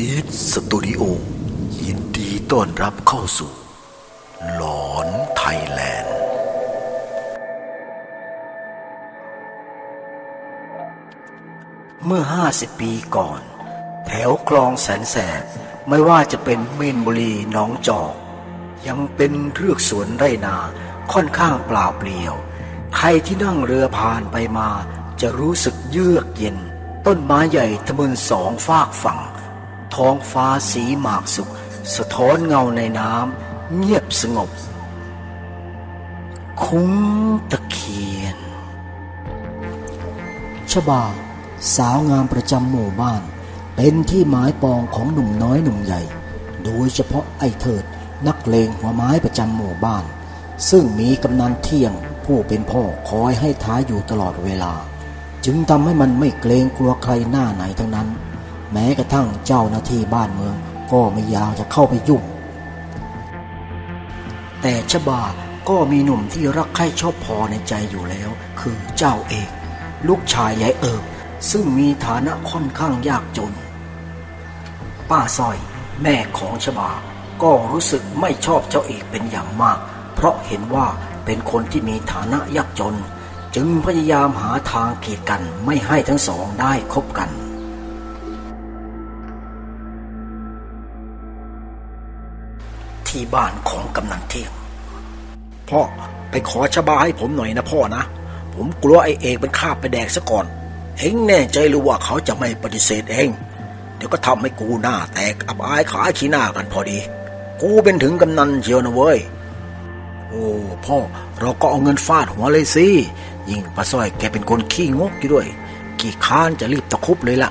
อีทสตูดิโอยินดีต้อนรับเข้าสู่ หลอนไทยแลนด์ เมื่อ 50 ปีก่อน แถวคลองแสนแสบไม่ว่าจะเป็นเมนบุรีหนองจอก ยังเป็นเรือกสวนไรนาค่อนข้างเปล่าเปลี่ยว ใครที่นั่งเรือผ่านไปมา จะรู้สึกเยือกเย็น ต้นไม้ใหญ่ทะมึนสองฟากฝั่ง ท้องฟ้าสีหมากสุกสะท้อนเงาในน้ำเงียบสงบ คุ้งตะเคียนชบา สาวงามประจำหมู่บ้าน เป็นที่หมายปองของหนุ่มน้อยหนุ่มใหญ่ โดยเฉพาะไอ้เถิดนักเลงหัวไม้ประจำหมู่บ้าน ซึ่งมีกำนันเที่ยงผู้เป็นพ่อคอยให้ท้ายอยู่ตลอดเวลา จึงทำให้มันไม่เกรงกลัวใครหน้าไหนทั้งนั้น แม้กระทั่งเจ้าหน้าที่บ้านเมือง ก็ไม่อยากจะเข้าไปยุ่ง แต่ชบาก็มีหนุ่มที่รักใคร่ชอบพอในใจอยู่แล้ว คือเจ้าเอกลูกชายยายเอิบซึ่งมีฐานะค่อนข้างยากจน ป้าสร้อย แม่ของชบา ก็รู้สึกไม่ชอบเจ้าเอกเป็นอย่างมาก เพราะเห็นว่าเป็นคนที่มีฐานะยากจน จึงพยายามหาทางกีดกันไม่ให้ทั้งสองได้คบกัน ที่บ้านของกำนันเที่ยงพ่อไปขอชบาให้ผมหน่อยนะพ่อนะ ผมกลัวไอ้เอกเป็นข้าบไปแดกซะก่อน เองแน่ใจหรือว่าเขาจะไม่ปฏิเสธเอง เดี๋ยวก็ทำให้กูหน้าแตกอับอายขายขี้หน้ากันพอดี กูเป็นถึงกำนันเชียวนะเว้ย โอ้พ่อเราก็เอาเงินฟาดหัวเลยสิ ยิ่งป้าสร้อยแกเป็นคนขี้งกอยู่ด้วย กี่ค้านจะรีบตะคุบเลยล่ะ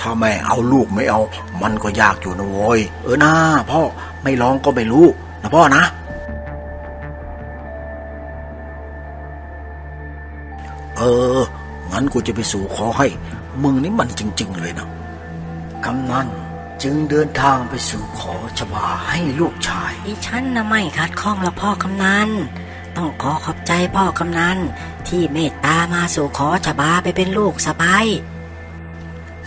ถ้าแม่เอาลูกไม่เอา มันก็ยากอยู่นะโว้ย เออหน้าพ่อ ไม่ลองก็ไม่รู้นะพ่อนะ เออ งั้นกูจะไปสู่ขอให้ มึงนี่มันจริง ๆ เลยนะกำนันจึงเดินทางไปสู่ขอชบาให้ลูกชายดิฉันนะไม่ขัดข้องละพ่อกำนันต้องขอขอบใจพ่อกำนันที่เมตตามาสู่ขอชบาไปเป็นลูกสะใภ้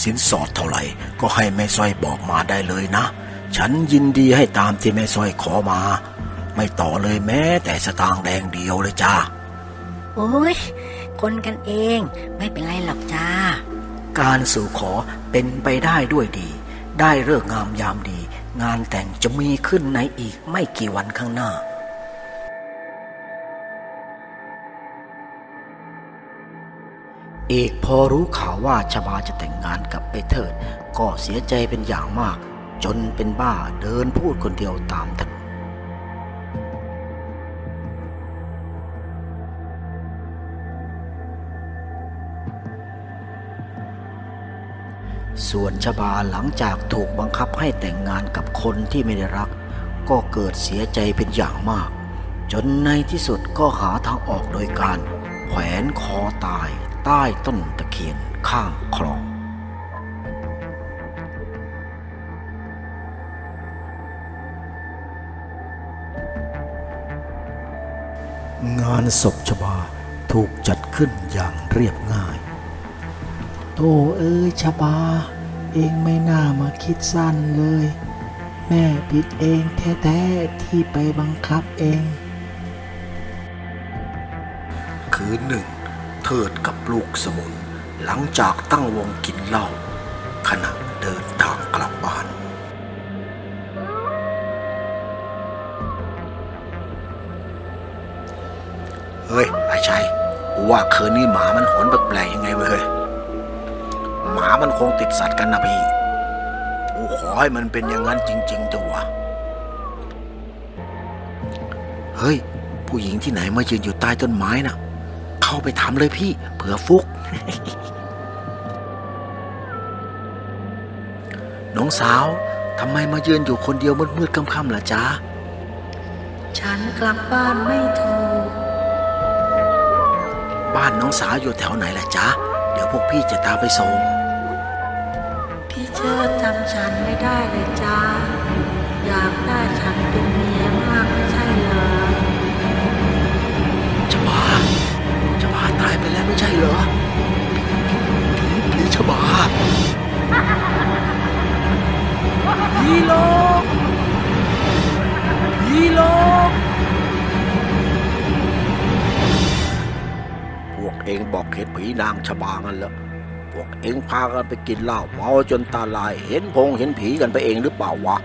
สินสอดเท่าไหร่ก็ให้แม่สร้อยบอกมาได้เลยนะ ฉันยินดีให้ตามที่แม่สร้อยขอมา ไม่ต่อเลยแม้แต่สตางค์แดงเดียวเลยจ้าโอ้ยคนกันเองไม่เป็นไรหรอกจ้า การสู่ขอเป็นไปได้ด้วยดี ได้เลิกษ์งามยามดี งานแต่งจะมีขึ้นในอีกไม่กี่วันข้างหน้าเอกพอรู้ข่าวว่าชบาจะแต่งงานกับไอ้เทิด ก็เสียใจเป็นอย่างมาก จนเป็นบ้าเดินพูดคนเดียวตามถนนส่วนชบาหลังจากถูกบังคับให้แต่งงานกับคนที่ไม่ได้รัก ก็เกิดเสียใจเป็นอย่างมาก จนในที่สุดก็หาทางออกโดยการแขวนคอตายใต้ต้นตะเคียนข้างคลอง งานศพชบาถูกจัดขึ้นอย่างเรียบง่ายโตเอ้ยชบา เองไม่น่ามาคิดสั้นเลย แม่ผิดเองแท้ๆที่ไปบังคับเอง คืนหนึ่ง เทิดกับลูกสมุน หลังจากตั้งวงกินเหล้าขณะเดินทาง ฮ้ยไอ้ชัยกูว่าคืนนี้หมามันหอนแปลกๆยังไงเว้ยเหมามันคงติดสัตว์กันนะพี่กูขอให้มันเป็นอย่างนั้นจริงๆเถอะวะเฮ้ย ผู้หญิงที่ไหนมายืนอยู่ใต้ต้นไม้น่ะ เข้าไปถามเลยพี่เผื่อฟุก น้องสาวทำไมมายืนอยู่คนเดียวมืดๆค่ำๆล่ะจ๊ะ ฉันกลับบ้านไม่ถูก บ้านน้องสาวอยู่แถวไหนล่ะจ๊ะ เดี๋ยวพวกพี่จะตามไปส่ง พี่เชิดจำฉันไม่ได้เลยจ้า อยากได้ฉันเป็นเมียมากไม่ใช่เหรอชบาชบาตายไปแล้วไม่ใช่เหรอผีผีชบาผีหล บอกเห็นผีนางชบากันแล้วพวกเองพากันไปกินเหล้าเมาจนตาลาย เห็นพงเห็นผีกันไปเองหรือเปล่าวะ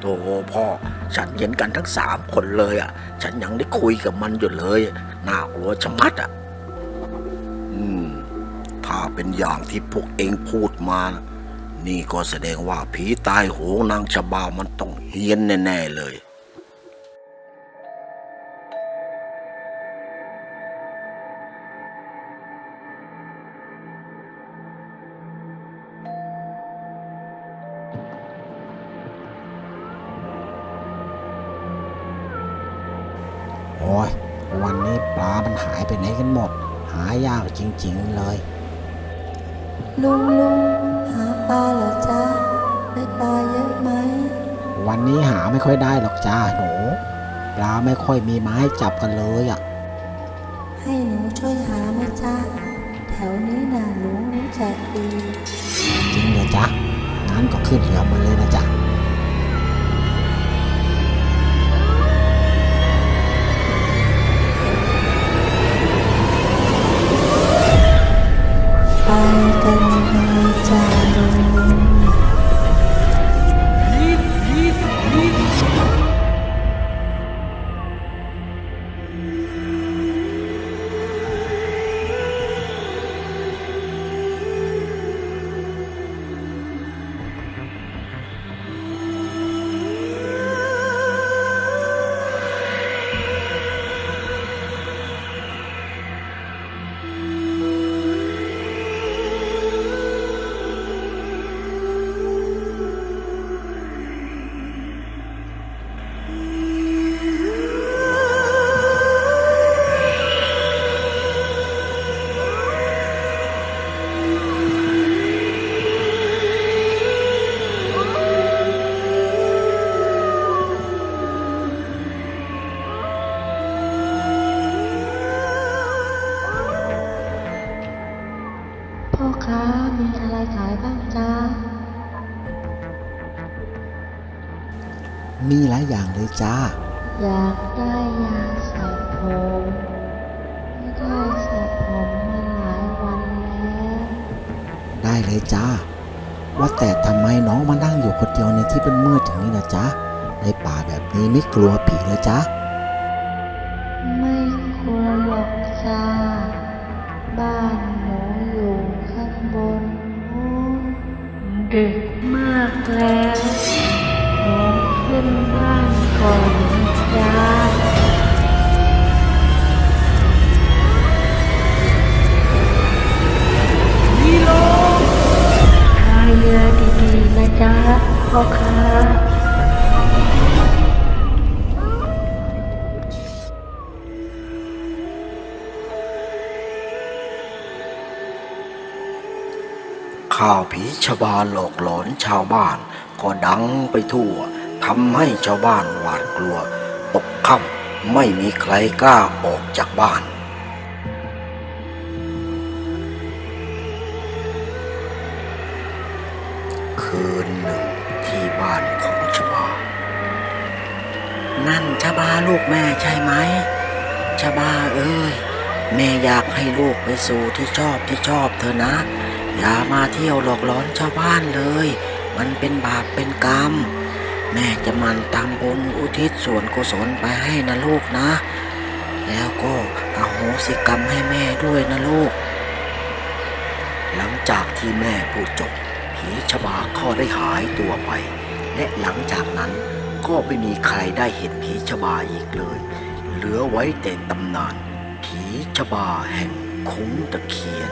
โธ่พ่อ ฉันเห็นกันทั้งสามคนเลยอะ ฉันยังได้คุยกับมันอยู่เลยน่ากลัวชะมัดอะ อืม ถ้าเป็นอย่างที่พวกเองพูดมานะนี่ก็แสดงว่าผีตายโหงนางชะบามันต้องเฮี้ยนแน่ ๆ เลย วันนี้ปลามันหายไปไหนกันหมด หายากจริงๆเลย ลุงลุงหาปลาเหรอจ๊ะได้ปลาเยอะไหม วันนี้หาไม่ค่อยได้หรอกจ้าหนู ปลาไม่ค่อยมีมาให้จับกันเลยอะ ให้หนูช่วยหาไหมจ๊ะแถวนี้น่ะหนูรู้จักดีจริงเหรอจ๊ะงั้นก็ขึ้นเรือมาเลยนะจ๊ะ มีหลายอย่างเลยจ้า อยากได้ยาสระผมไม่ได้สระผมมาหลายวันแล้ว ได้เลยจ้า ว่าแต่ทำไมน้องมานั่งอยู่คนเดียวในที่เป็นมืดอย่างนี้นะจ๊ะ ในป่าแบบนี้ไม่กลัวผีเลยจ๊ะ ไม่กลัวหรอกจ้า บ้านหนูอยู่ข้างบนนู้นดึกมากแล้วหนู ขึ้นบ้านก่อนจ้าพายเรือดีๆนะจ๊ะพ่อค้าข่าวผีชบาหลอกหลอนชาวบ้าน ก็ดังไปทั่ว ทำให้ชาวบ้านหวาดกลัว ตกค่ำไม่มีใครกล้าออกจากบ้านคืนหนึ่งที่บ้านของชบา นั่นชะบาลูกแม่ใช่ไหมชะบาเอ้ย แม่อยากให้ลูกไปสู่ที่ชอบที่ชอบเถอนะ อย่ามาเที่ยวหลอกหลอนชาวบ้านเลย มันเป็นบาปเป็นกรรม แม่จะมันตามบุญอุทิศส่วนกุศลไปให้นะลูกนะ แล้วก็อโหสิกรรมให้แม่ด้วยนะลูก หลังจากที่แม่พูดจบ ผีชบาก็ได้หายตัวไป และหลังจากนั้นก็ไม่มีใครได้เห็นผีชบาอีกเลย เหลือไว้แต่ตำนาน ผีชบาแห่งคุ้งตะเคียน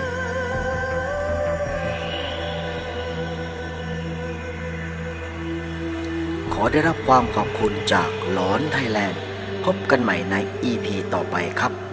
ขอได้รับความขอบคุณจากหลอนไทยแลนด์ พบกันใหม่ใน EP ต่อไปครับ